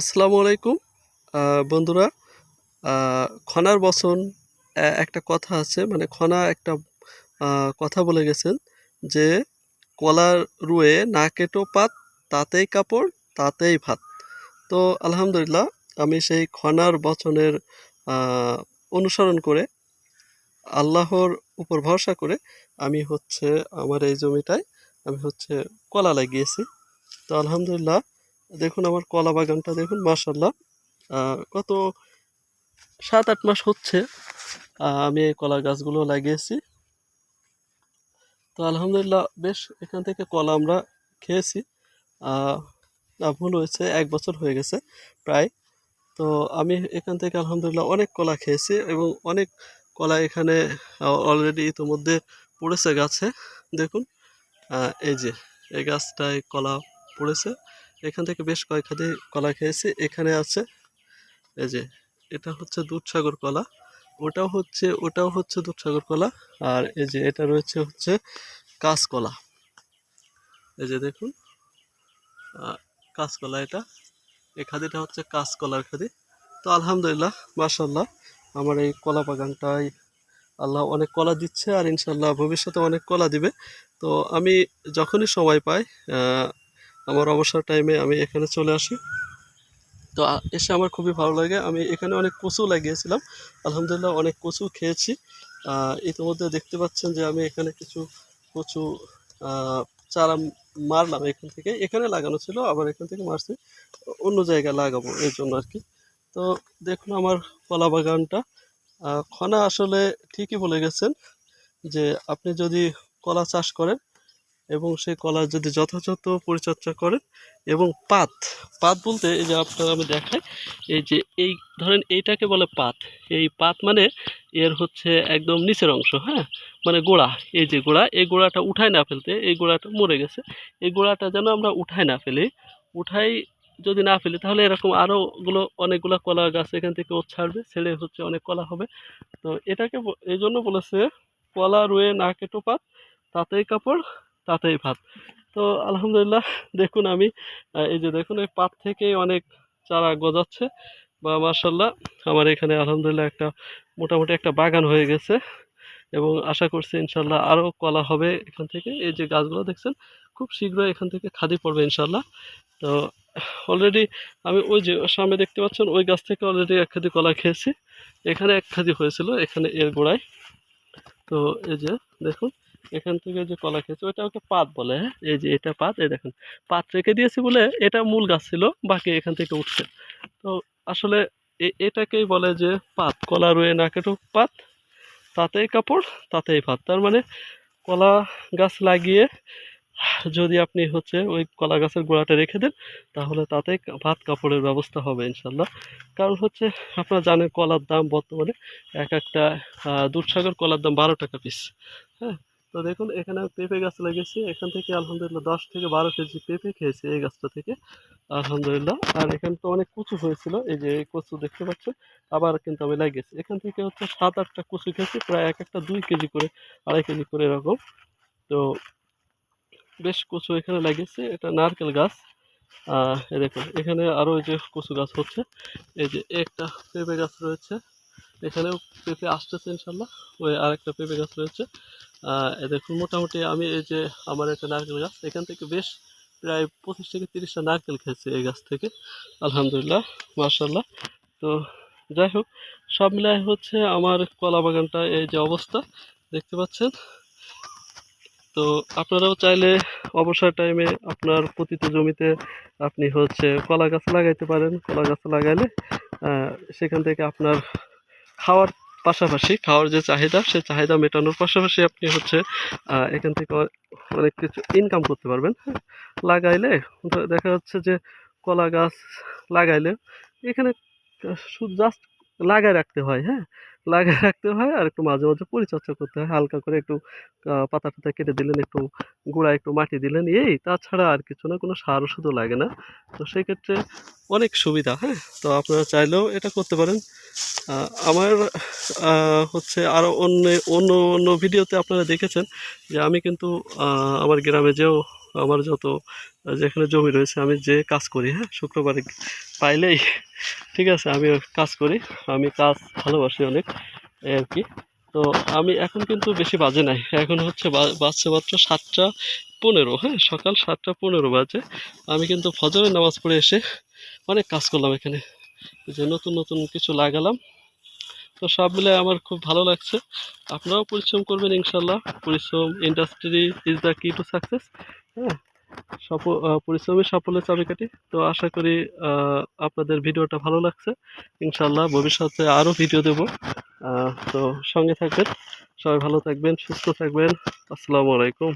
আসসালামু আলাইকুম। বন্ধুরা খনার বচন একটা কথা আছে মানে খনা একটা কথা বলে গেছেন যে কলার রুয়ে না কেটো পাত, তাতেই কাপড়, তাতেই ভাত। তো আলহামদুলিল্লাহ, আমি সেই খনার বচনের অনুসরণ করে, আল্লাহর উপর ভরসা করে আমি হচ্ছে আমার এই জমিটায়, আমি হচ্ছে কলা লাগিয়েছি। তো আলহামদুলিল্লাহ দেখুন আমার কলা বাগানটা, দেখুন মাশাল্লাহ গত সাত, আট মাস হচ্ছে আমি এই কলা গাছগুলো লাগিয়েছি। তো আলহামদুলিল্লাহ, বেশ, এখান থেকে কলা আমরা খেয়েছি। ভুল হয়েছে, এক বছর হয়ে গেছে প্রায়। তো আমি এখান থেকে আলহামদুলিল্লাহ অনেক কলা খেয়েছি এবং অনেক কলা এখানে অলরেডি ইতিমধ্যে পড়েছে গাছে। দেখুন এই যে, এই গাছটায় কলা পড়েছে। এখান থেকে বেশ কয়েক কয়েকখানি কলা খেয়েছি। এখানে আছে, এই যে, এটা হচ্ছে দুধসাগর কলা। ওটাও হচ্ছে ওটাও হচ্ছে দুধসাগর কলা। আর এই যে, এটা রয়েছে হচ্ছে কাঁচকলা এই যে, দেখুন কাঁচকলা এটা। এই খাদিটা হচ্ছে কাঁচকলার খাদি। তো আলহামদুলিল্লাহ মাশাল্লাহ আমার এই কলা বাগানটাই আল্লাহ অনেক কলা দিচ্ছে আর ইনশাল্লাহ ভবিষ্যতে অনেক কলা দিবে। তো আমি যখনই সময় পাই আমার অবসর টাইমে আমি এখানে চলে আসি। তো এসে আমার খুবই ভালো লাগে। আমি এখানে অনেক কচু লাগিয়েছিলাম। আলহামদুলিল্লাহ অনেক কচু খেয়েছি। ইতিমধ্যে দেখতে পাচ্ছেন যে আমি এখানে কিছু কচু চারা মারলাম এখান থেকে। এখানে লাগানো ছিল, আবার এখান থেকে মারছি। অন্য জায়গায় লাগাবো এই জন্য আর কি তো, দেখুন আমার কলা বাগানটা। খনা আসলে ঠিকই বলে গেছেন যে, আপনি যদি কলা চাষ করেন এবং সেই কলার যদি যথাযথ পরিচর্যা করেন এবং পাত পাত বলতে এই যে আপনারা আমি দেখাই, এই যে এই ধরেন এইটাকে বলে পাত, এই পাত মানে এর হচ্ছে একদম নিচের অংশ হ্যাঁ? মানে গোড়া, এই যে গোড়া, এই গোড়াটা উঠায় না ফেলতে, এই গোড়াটা মরে গেছে, এই গোড়াটা যেন আমরা উঠায় না ফেলি, উঠাই যদি না ফেলি তাহলে এরকম আরও গুলো অনেকগুলো কলা গাছ এখান থেকে ও ছাড়বে, ছেড়ে হচ্ছে অনেক কলা হবে। তো এটাকে এই জন্য বলেছে কলা রুয়ে না কেটো পাত, তাতেই কাপড় তাতেই ভাত। তো আলহামদুলিল্লাহ, দেখুন আমি এই যে দেখুন, এই পাত থেকেই অনেক চারা গজাচ্ছে। বা মার্শাল্লাহ আমার এখানে আলহামদুলিল্লাহ একটা, মোটামুটি একটা বাগান হয়ে গেছে। এবং আশা করছি ইনশাল্লাহ আরও কলা হবে এখান থেকে। এই যে গাছগুলো দেখছেন, খুব শীঘ্রই এখান থেকে খাদি পড়বে ইনশাল্লাহ তো অলরেডি আমি ওই যে সামনে দেখতে পাচ্ছেন, ওই গাছ থেকে অলরেডি এক খাদি কলা খেয়েছি। এখানে এক খাদি হয়েছিল, এখানে এর গোড়ায়। তো এই যে দেখুন এখান থেকে যে কলা খেয়েছে ওটা ওকে পাত বলে হ্যাঁ? এই যে এটা পাত, এই দেখুন, পাত রেখে দিয়েছি বলে এটা মূল গাছ ছিল, বাকি এখান থেকে উঠছে। তো আসলে এটাকেই বলে যে পাত, কলা রুয়ে না কেটো পাত, তাতেই কাপড়, তাতেই ভাত। তার মানে কলা গাছ লাগিয়ে যদি আপনি হচ্ছে ওই কলা গাছের গোড়াটা রেখে দেন, তাহলে তাতেই কা- ভাত কাপড়ের ব্যবস্থা হবে ইনশাল্লাহ কারণ হচ্ছে আপনারা জানেন কলার দাম বর্তমানে এক একটা দুধসাগর কলার দাম বারো টাকা পিস হ্যাঁ? তো দেখুন এখানে আমি পেঁপে গাছ লাগিয়েছি। এখান থেকে আলহামদুলিল্লাহ দশ থেকে বারো কেজি পেঁপে খেয়েছি এই গাছটা থেকে। আলহামদুলিল্লাহ। আর এখানে তো অনেক কচু হয়েছিল, এই যে এই কচু দেখতে পাচ্ছেন, আবার কিন্তু আমি লাগিয়েছি। এখান থেকে হচ্ছে সাত আটটা কচু খেয়েছি, প্রায় এক একটা দুই কেজি করে, আড়াই কেজি করে এরকম। তো বেশ কচু এখানে লাগিয়েছি। এটা নারকেল গাছ। দেখুন, এখানে আরও যে কচু গাছ হচ্ছে। এই যে একটা পেঁপে গাছ রয়েছে। এখানেও পেঁপে আসতেছে ইনশাল্লাহ। ওই আরেকটা পেঁপে গাছ রয়েছে। দেখুন, মোটামুটি আমি এই যে আমার একটা নারকেল গাছ, এখান থেকে বেশ প্রায় পঁচিশ থেকে তিরিশটা নারকেল খেয়েছি এই গাছ থেকে, আলহামদুলিল্লাহ মার্শাল্লাহ তো যাই হোক, সব মিলাই হচ্ছে আমার কলা বাগানটা এই যে অবস্থা, দেখতে পাচ্ছেন? তো আপনারাও চাইলে অবসর টাইমে আপনার প্রতিটি জমিতে আপনি হচ্ছে কলা গাছ লাগাইতে পারেন, কলা গাছ লাগাইলে সেখান থেকে আপনার খাওয়ার পাশাপাশি খাওয়ার যে চাহিদা সেই চাহিদা মেটানোর পাশাপাশি আপনি হচ্ছে এখান থেকে অনেক কিছু ইনকাম করতে পারবেন। হ্যাঁ লাগাইলে দেখা যাচ্ছে যে কলা গাছ লাগাইলে এখানে জাস্ট লাগায় রাখতে হয়। হ্যাঁ লাগায় রাখতে হয় আর একটু মাঝে মাঝে পরিচর্যা করতে হয়। হালকা করে একটু পাতা টাতা কেটে দিলেন, একটু গুঁড়া, একটু মাটি দিলেন, এই তাছাড়া আর কিছু না, কোনো সার ওষুধও লাগে না। তো সেই ক্ষেত্রে অনেক সুবিধা হ্যাঁ? তো আপনারা চাইলেও এটা করতে পারেন। আমার হচ্ছে আরও অন্য অন্য অন্য ভিডিওতে আপনারা দেখেছেন যে আমি কিন্তু আমার গ্রামে যেও আমার যত, যেখানে জমি রয়েছে আমি যে কাজ করি হ্যাঁ শুক্রবারে পাইলেই, ঠিক আছে, আমি কাজ করি, আমি কাজ ভালোবাসি অনেক আর কি। তো আমি এখন কিন্তু বেশি বাজে নাই, এখন হচ্ছে বাজছে মাত্র সাতটা পনেরো হ্যাঁ সকাল সাতটা পনেরো বাজে। আমি কিন্তু ফজরের নামাজ পড়ে এসে অনেক কাজ করলাম এখানে যে নতুন নতুন কিছু লাগালাম। তো সব মিলে আমার খুব ভালো লাগছে। আপনারাও পরিশ্রম করবেন ইনশাল্লাহ, পরিশ্রম industry is the key to success হ্যাঁ সফ পরিশ্রমী সাফল্যের চাবিকাঠি। তো আশা করি আপনাদের ভিডিওটা ভালো লাগছে। ইনশাল্লাহ ভবিষ্যতে আরও ভিডিও দেব। তো সঙ্গে থাকবেন। সবাই ভালো থাকবেন, সুস্থ থাকবেন। আসসালামু আলাইকুম।